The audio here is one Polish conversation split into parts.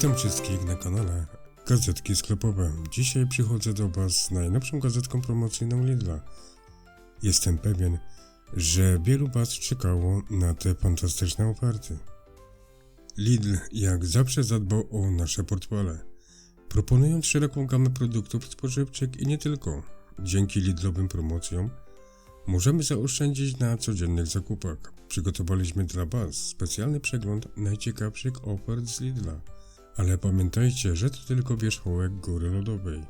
Witam wszystkich na kanale Gazetki Sklepowe. Dzisiaj przychodzę do Was z najnowszą gazetką promocyjną Lidla. Jestem pewien, że wielu Was czekało na te fantastyczne oferty. Lidl jak zawsze zadbał o nasze portfele, proponując szeroką gamę produktów spożywczych i nie tylko. Dzięki Lidlowym promocjom możemy zaoszczędzić na codziennych zakupach. Przygotowaliśmy dla Was specjalny przegląd najciekawszych ofert z Lidla. Ale pamiętajcie, że to tylko wierzchołek góry lodowej.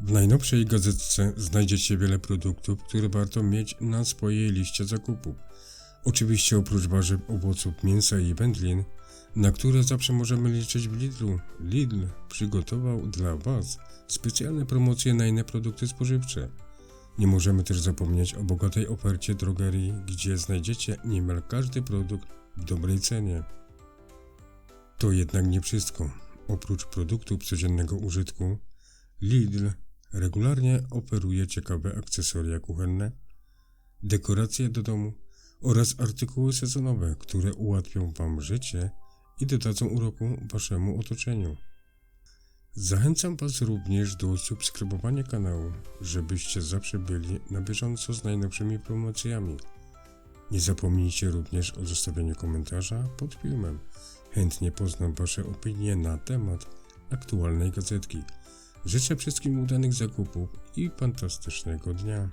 W najnowszej gazetce znajdziecie wiele produktów, które warto mieć na swojej liście zakupów. Oczywiście oprócz warzyw, owoców, mięsa i wędlin, na które zawsze możemy liczyć w Lidlu, Lidl przygotował dla Was specjalne promocje na inne produkty spożywcze. Nie możemy też zapomnieć o bogatej ofercie drogerii, gdzie znajdziecie niemal każdy produkt w dobrej cenie. To jednak nie wszystko. Oprócz produktów codziennego użytku, Lidl regularnie oferuje ciekawe akcesoria kuchenne, dekoracje do domu oraz artykuły sezonowe, które ułatwią Wam życie i dodadzą uroku Waszemu otoczeniu. Zachęcam Was również do subskrybowania kanału, żebyście zawsze byli na bieżąco z najnowszymi promocjami. Nie zapomnijcie również o zostawieniu komentarza pod filmem. Chętnie poznam Wasze opinie na temat aktualnej gazetki. Życzę wszystkim udanych zakupów i fantastycznego dnia.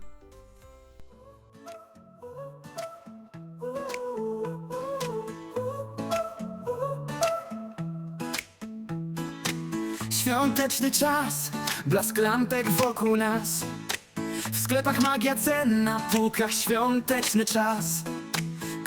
Świąteczny czas, blask lampek wokół nas W sklepach magia cen, na półkach świąteczny czas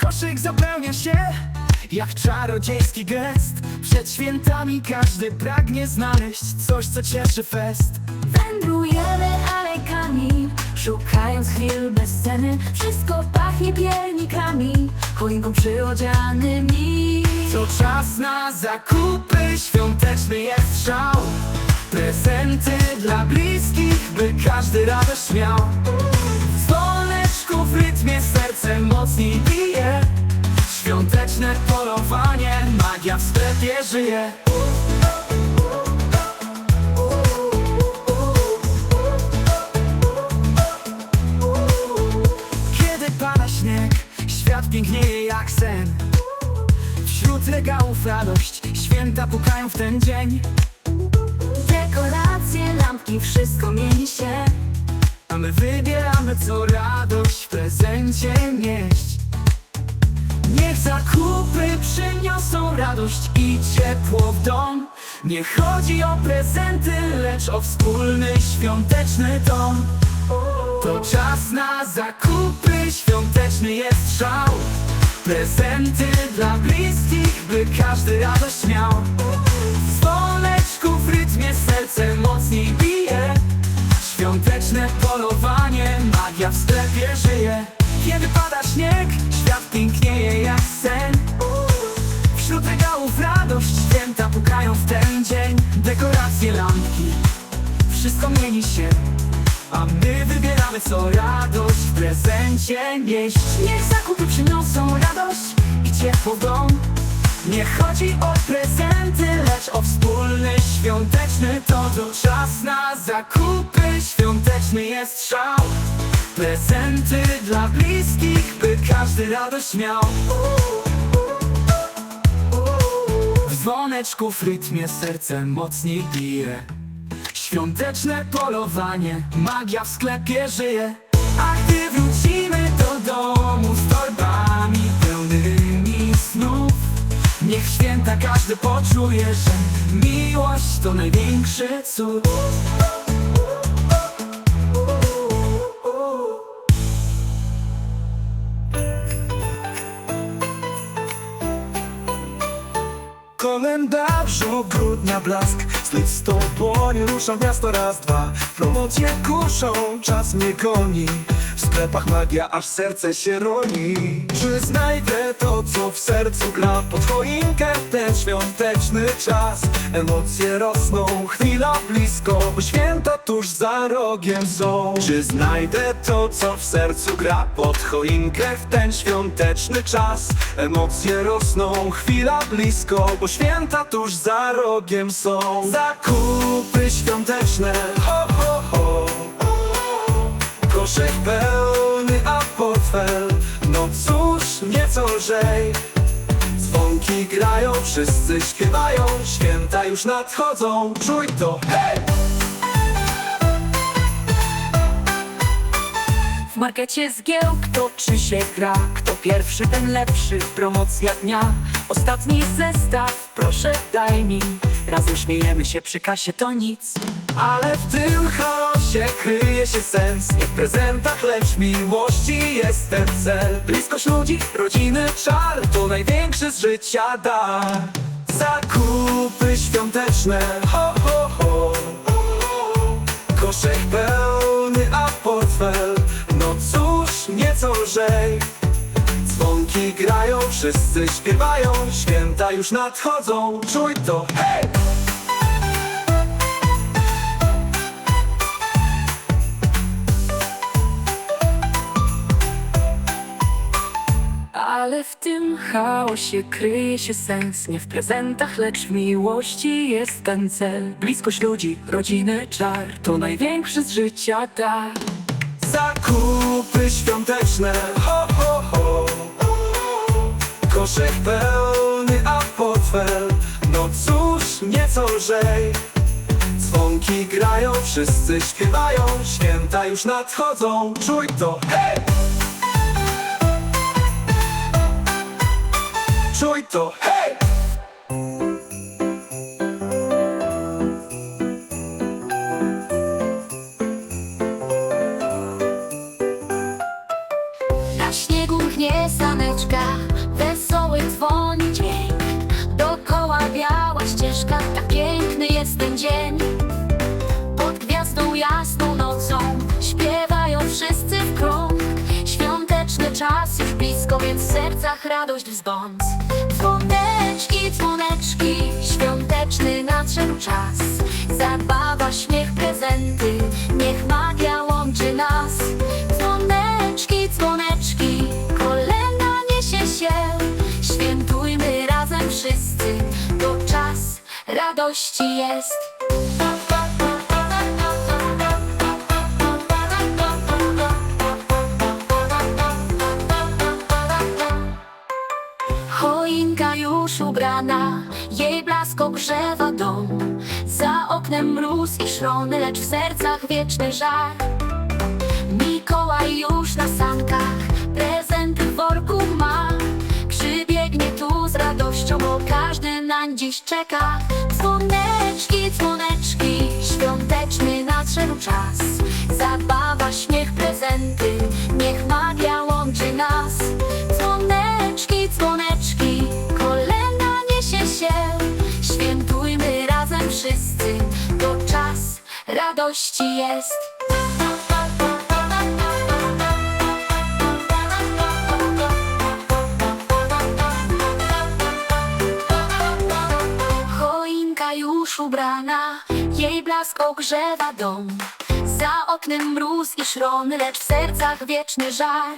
Koszyk zapełnia się jak czarodziejski gest Przed świętami każdy pragnie znaleźć coś, co cieszy fest. Wędrujemy alejkami, szukając chwil bez ceny. Wszystko pachnie piernikami, choinką przyodzianymi. To czas na zakupy, świąteczny jest szał. Prezenty dla bliskich, by każdy radość miał. W dzwoneczku w rytmie serce mocniej bije Świąteczne polowanie, magia w sklepie żyje. Kiedy pada śnieg, świat pięknieje jak sen. Wśród regałów radość, święta pukają w ten dzień. Dekoracje, lampki, wszystko mieni się. A my wybieramy co radość w prezencie nieść zakupy przyniosą radość i ciepło w dom. Nie chodzi o prezenty, lecz o wspólny świąteczny dom. To czas na zakupy, świąteczny jest szał. Prezenty dla bliskich, by każdy radość miał. W dzwoneczku w rytmie serce mocniej bije co radość w prezencie nieść. Niech zakupy przyniosą radość i ciepło dom. Nie chodzi o prezenty, lecz o wspólny świąteczny to To czas na zakupy, świąteczny jest szał. Prezenty dla bliskich, by każdy radość miał. W dzwoneczku w rytmie serce mocniej bije Świąteczne polowanie, magia w sklepie żyje. A gdy wrócimy do domu z torbami pełnymi snów Niech święta każdy poczuje, że miłość to największy cud. Kolenda brzmi grudnia blask Z listoponie ruszam w miasto raz, dwa. Promocje kuszą, czas mnie goni. W sklepach magia, aż serce się roni. Czy znajdę to, co w sercu gra Pod choinkę? Ten świąteczny czas. Emocje rosną, chwila blisko Bo święta tuż za rogiem są. Czy znajdę to, co w sercu gra Pod choinkę? W ten świąteczny czas. Emocje rosną, chwila blisko Bo święta tuż za rogiem są Zakupy świąteczne, ho, ho, ho. Koszek pełny, a portfel. No cóż, nieco lżej. Dzwonki grają, wszyscy śpiewają. Święta już nadchodzą, czuj to, hej! W markecie zgiełk toczy się gra. Kto pierwszy, ten lepszy, promocja dnia. Ostatni zestaw, proszę daj mi Razem śmiejemy się przy kasie, to nic. Ale w tym chaosie kryje się sens. Nie w prezentach, lecz miłości jest ten cel. Bliskość ludzi, rodziny, czar To największy z życia dar. Zakupy świąteczne, ho, ho, ho. Koszek pełny, a portfel. No cóż, nieco lżej grają, wszyscy śpiewają Święta już nadchodzą, czuj to, hej! Ale w tym chaosie kryje się sens Nie w prezentach, lecz w miłości jest ten cel Bliskość ludzi, rodziny, czar To największy z życia dar Zakupy świąteczne, ho, Koszek pełny, a portfel No cóż, nieco lżej Dzwonki grają, wszyscy śpiewają Święta już nadchodzą, czuj to, hej! Czuj to, hej! Na śniegu chnie saneczka, jest ten dzień. Pod gwiazdą jasną nocą, śpiewają wszyscy w krąg. Świąteczny czas już blisko, więc w sercach radość wzbąc Dzwoneczki, dzwoneczki, świąteczny nadszedł czas. Zabawa, śmiech, prezenty, niech magia łączy nas radości jest. Choinka już ubrana, jej blask ogrzewa dom. Za oknem mróz i szrony, lecz w sercach wieczny żar. Mikołaj już na sankach, prezenty w worku ma dziś czeka. Dzwoneczki, dzwoneczki, świąteczny nadszedł czas. Zabawa, śmiech, prezenty, niech magia łączy nas. Dzwoneczki, dzwoneczki, kolenda niesie się. Świętujmy razem wszyscy, to czas radości jest jej blask ogrzewa dom. Za oknem mróz i szrony, lecz w sercach wieczny żar.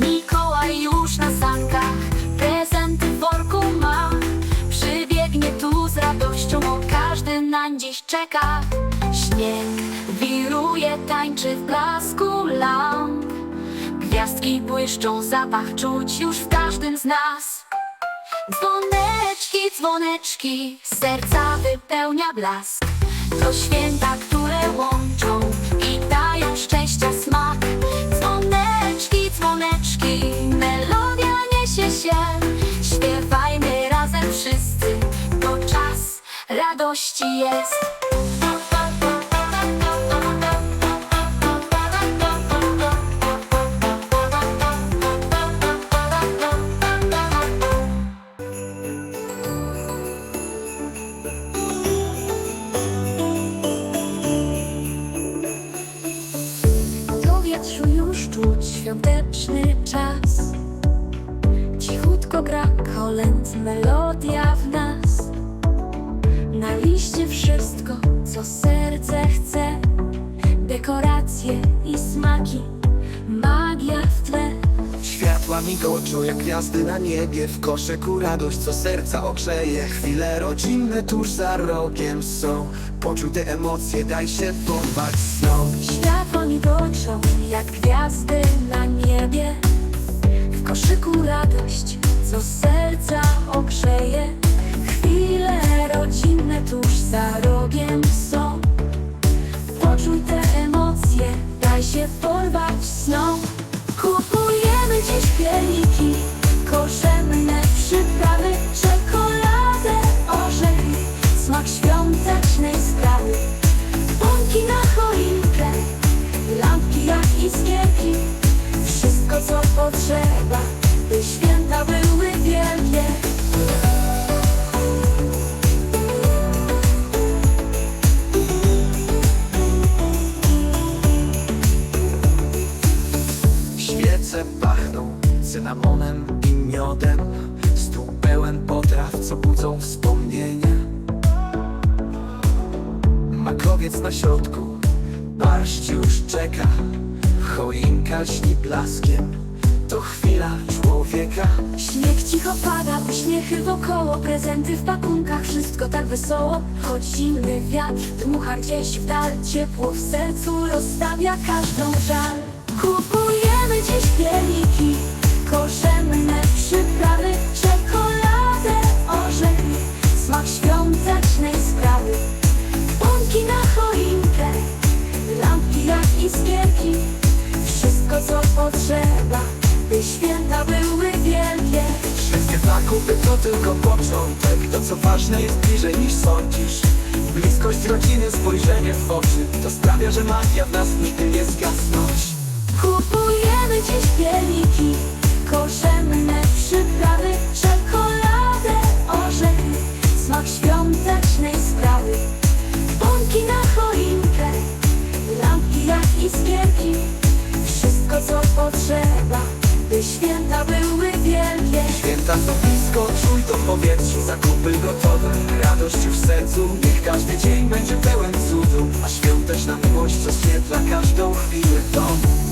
Mikołaj już na sankach, prezenty w worku ma. Przybiegnie tu z radością, bo każdy nań dziś czeka. Śnieg wiruje, tańczy w blasku lamp. Gwiazdki błyszczą, zapach czuć już w każdym z nas Dzwoneczki, dzwoneczki, serca wypełnia blask. To święta, które łączą i dają szczęścia smak. Dzwoneczki, dzwoneczki, melodia niesie się. Śpiewajmy razem wszyscy, to czas radości jest co serce chce. Dekoracje i smaki, magia w tle. Światła migoczą jak gwiazdy na niebie. W koszyku radość, co serca ogrzeje. Chwile rodzinne tuż za rogiem są. Poczuj te emocje, daj się porwać snom Światło migoczą jak gwiazdy na niebie. W koszyku radość, co serca ogrzeje. Chwile rodzinne tuż za rogiem są się porwać sną. Kupujemy dziś pierniki, korzenne przyprawy Czekoladę, orzechy, smak świątecznej sprawy. Bąki na choinkę, lampki jak iskierki Wszystko co potrzeba, cynamonem i miodem. Stół pełen potraw, co budzą wspomnienia. Makowiec na środku, barszcz już czeka. Choinka lśni blaskiem, to chwila człowieka. Śnieg cicho pada, uśmiechy wokoło Prezenty w pakunkach, wszystko tak wesoło. Choć zimny wiatr dmucha gdzieś w dal Ciepło w sercu rozstawia każdą żal. Kupujemy to tylko początek. To co ważne jest bliżej niż sądzisz. Bliskość rodziny, spojrzenie w oczy. To sprawia, że magia w nas nigdy nie zgasnąć. Kupujemy dziś pierniki Korzenne przyprawy Czekoladę, orzechy Smak świątecznej sprawy. Bąki na choinkę Lampki jak iskierki Wszystko co potrzeba By święta były wielkie. Święta są blisko, czuj to w powietrzu. Zakupy gotowe, radość już w sercu. Niech każdy dzień będzie pełen cudu A świąteczna miłość oświetla każdą chwilę domu